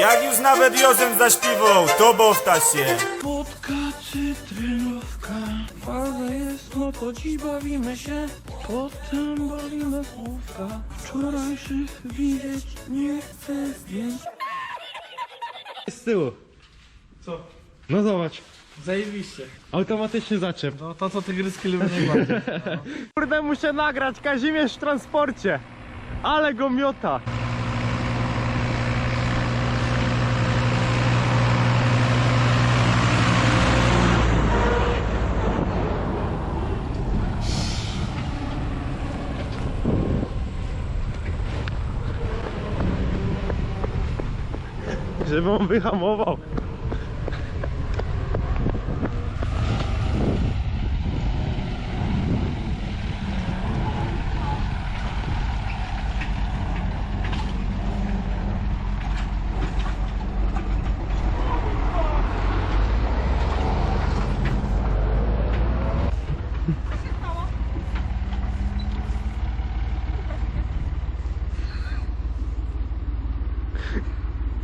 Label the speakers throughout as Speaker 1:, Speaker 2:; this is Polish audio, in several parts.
Speaker 1: Jak już nawet Józef zaśpiewał, to bowta się.
Speaker 2: Wódka, cytrynówka, faza jest, no to dziś bawimy się, potem balimy słówka. Wczorajszych widzieć nie chcę zdjęć.
Speaker 3: Z tyłu.
Speaker 2: Co?
Speaker 3: No zobacz.
Speaker 2: Zajebiście.
Speaker 3: Automatyczny zaczep.
Speaker 2: No to co tygryski lubią najbardziej.
Speaker 3: Kurde, muszę nagrać Kazimierz w transporcie. Ale go miota. Żeby on wyhamował.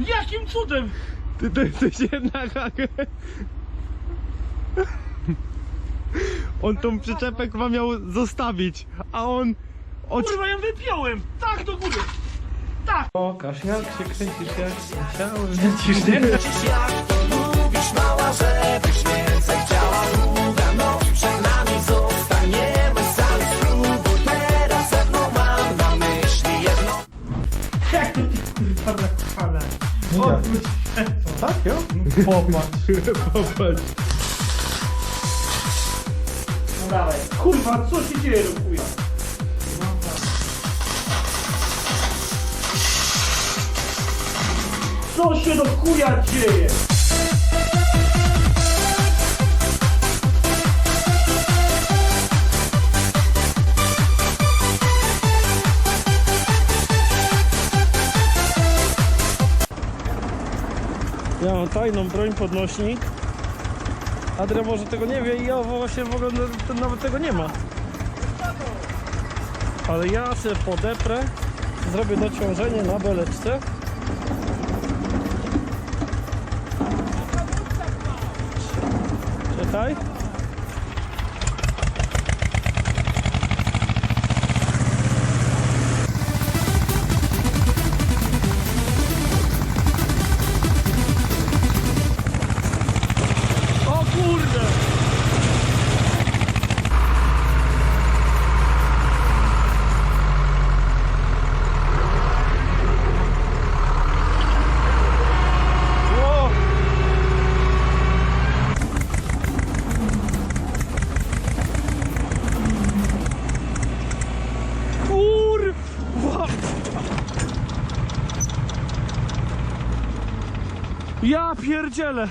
Speaker 2: Jakim cudem?
Speaker 3: Ty to jesteś jednak... On tą przyczepę chyba miał zostawić, a on... Od...
Speaker 2: Kurwa ją wypiąłem! Tak do góry! Tak! Pokaż jak się kręcisz, jak chciałem. Lecisz, nie? Jak to ty kurwa zakochana? Odwróć. Tak, jo? Popatrz.
Speaker 3: Popatrz.
Speaker 2: No dawaj. Kurwa, co się dzieje do chuja? Co się do chuja dzieje?
Speaker 3: Ja mam tajną broń podnośnik. Adria może tego nie wie i ja właśnie w ogóle nawet tego nie ma. Ale ja sobie podeprę, zrobię dociążenie na beleczce. Czekaj. Ja pierdzielę!